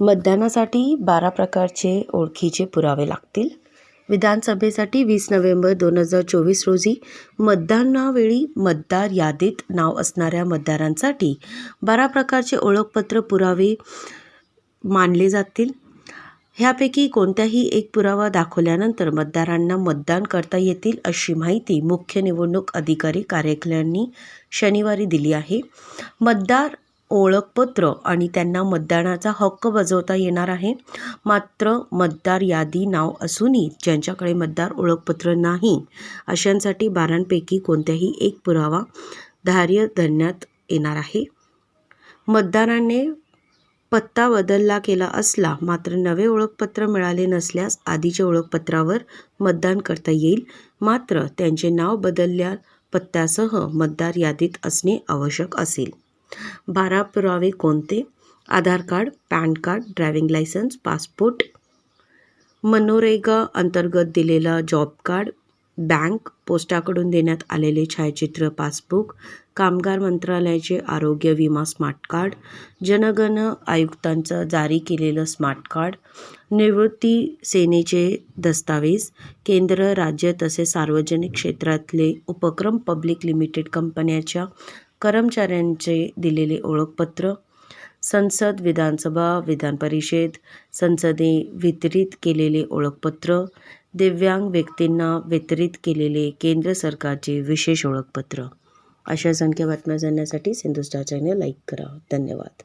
मतदानासाठी बारा प्रकारचे ओळखीचे पुरावे लागतील. विधानसभेसाठी वीस नोव्हेंबर दोन हजार चोवीस रोजी मतदानावेळी मतदार यादीत नाव असणाऱ्या मतदारांसाठी बारा प्रकारचे ओळखपत्र पुरावे मानले जातील. ह्यापैकी कोणत्याही एक पुरावा दाखवल्यानंतर मतदारांना मतदान करता येतील अशी माहिती मुख्य निवडणूक अधिकारी कार्यालयांनी शनिवारी दिली आहे. मतदार ओळखपत्र आणि त्यांना मतदानाचा हक्क बजावता येणार आहे. मात्र मतदार यादी नाव असूनही ज्यांच्याकडे मतदार ओळखपत्र नाही अशांसाठी बारांपैकी कोणत्याही एक पुरावा धार्य धरण्यात येणार आहे. मतदाराने पत्ता बदलला केला असला मात्र नवे ओळखपत्र मिळाले नसल्यास आधीच्या ओळखपत्रावर मतदान करता येईल. मात्र त्यांचे नाव बदलल्या पत्त्यासह मतदार यादीत असणे आवश्यक असेल. बारा पुरावे कोणते? Aadhaar card PAN card driving licence passport. MNREGA अंतर्गत दिलेला जॉब कार्ड बँक पोस्टाकडून देण्यात आलेले छायाचित्र पासबुक कामगार मंत्रालयाचे आरोग्य विमा स्मार्ट कार्ड जनगण आयुक्तांचं जारी केलेलं स्मार्ट कार्ड निवृत्ती सेनेचे दस्तावेज केंद्र राज्य तसेच सार्वजनिक क्षेत्रातले उपक्रम पब्लिक लिमिटेड कंपन्याच्या कर्मचाऱ्यांचे दिलेले ओळखपत्र संसद विधानसभा विधानपरिषद संसदे वितरित केलेले ओळखपत्र दिव्यांग व्यक्तींना वितरित केलेले केंद्र सरकारचे विशेष ओळखपत्र. अशा संख्या बातम्या जाणण्यासाठी सिंधुस्टार चॅनल लाईक करा. धन्यवाद.